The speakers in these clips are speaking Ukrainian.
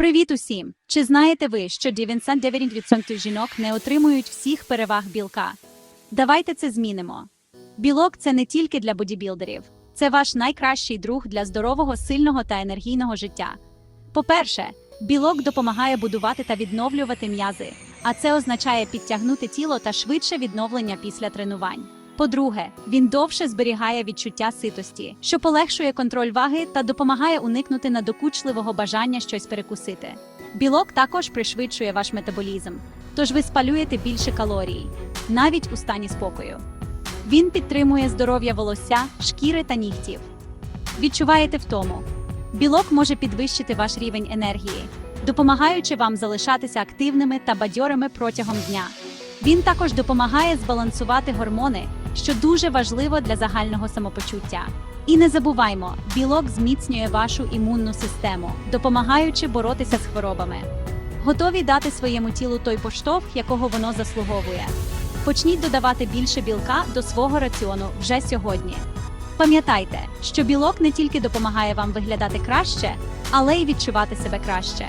Привіт усім! Чи знаєте ви, що 99% жінок не отримують всіх переваг білка? Давайте це змінимо. Білок це не тільки для бодібілдерів, це ваш найкращий друг для здорового, сильного та енергійного життя. По-перше, білок допомагає будувати та відновлювати м'язи, а це означає підтягнути тіло та швидше відновлення після тренувань. По-друге, він довше зберігає відчуття ситості, що полегшує контроль ваги та допомагає уникнути надокучливого бажання щось перекусити. Білок також пришвидшує ваш метаболізм, тож ви спалюєте більше калорій, навіть у стані спокою. Він підтримує здоров'я волосся, шкіри та нігтів. Відчуваєте втому. Білок може підвищити ваш рівень енергії, допомагаючи вам залишатися активними та бадьорими протягом дня. Він також допомагає збалансувати гормони, що дуже важливо для загального самопочуття. І не забуваймо, білок зміцнює вашу імунну систему, допомагаючи боротися з хворобами. Готові дати своєму тілу той поштовх, якого воно заслуговує. Почніть додавати більше білка до свого раціону вже сьогодні. Пам'ятайте, що білок не тільки допомагає вам виглядати краще, але й відчувати себе краще.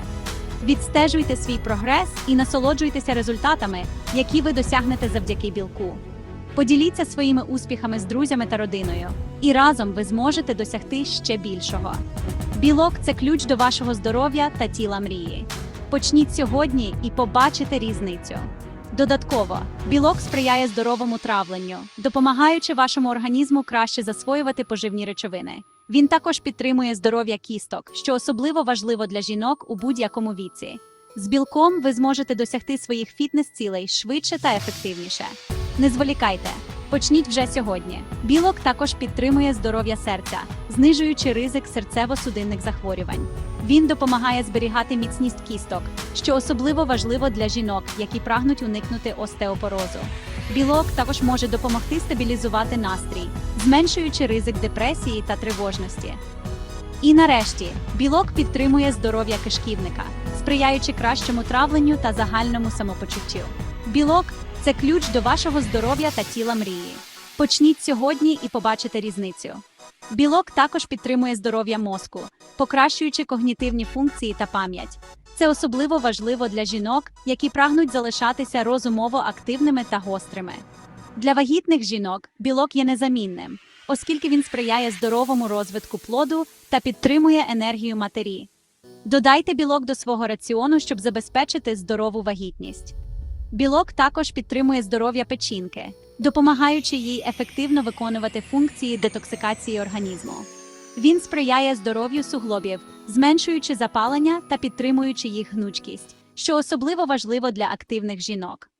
Відстежуйте свій прогрес і насолоджуйтеся результатами, які ви досягнете завдяки білку. Поділіться своїми успіхами з друзями та родиною, і разом ви зможете досягти ще більшого. Білок це ключ до вашого здоров'я та тіла мрії. Почніть сьогодні і побачите різницю. Додатково, білок сприяє здоровому травленню, допомагаючи вашому організму краще засвоювати поживні речовини. Він також підтримує здоров'я кісток, що особливо важливо для жінок у будь-якому віці. З білком ви зможете досягти своїх фітнес-цілей швидше та ефективніше. Не зволікайте, почніть вже сьогодні. Білок також підтримує здоров'я серця, знижуючи ризик серцево-судинних захворювань. Він допомагає зберігати міцність кісток, що особливо важливо для жінок, які прагнуть уникнути остеопорозу. Білок також може допомогти стабілізувати настрій, зменшуючи ризик депресії та тривожності. І нарешті, білок підтримує здоров'я кишківника, сприяючи кращому травленню та загальному самопочуттю. Білок це ключ до вашого здоров'я та тіла мрії. Почніть сьогодні і побачите різницю. Білок також підтримує здоров'я мозку, покращуючи когнітивні функції та пам'ять. Це особливо важливо для жінок, які прагнуть залишатися розумово активними та гострими. Для вагітних жінок білок є незамінним, оскільки він сприяє здоровому розвитку плоду та підтримує енергію матері. Додайте білок до свого раціону, щоб забезпечити здорову вагітність. Білок також підтримує здоров'я печінки, допомагаючи їй ефективно виконувати функції детоксикації організму. Він сприяє здоров'ю суглобів, зменшуючи запалення та підтримуючи їх гнучкість, що особливо важливо для активних жінок.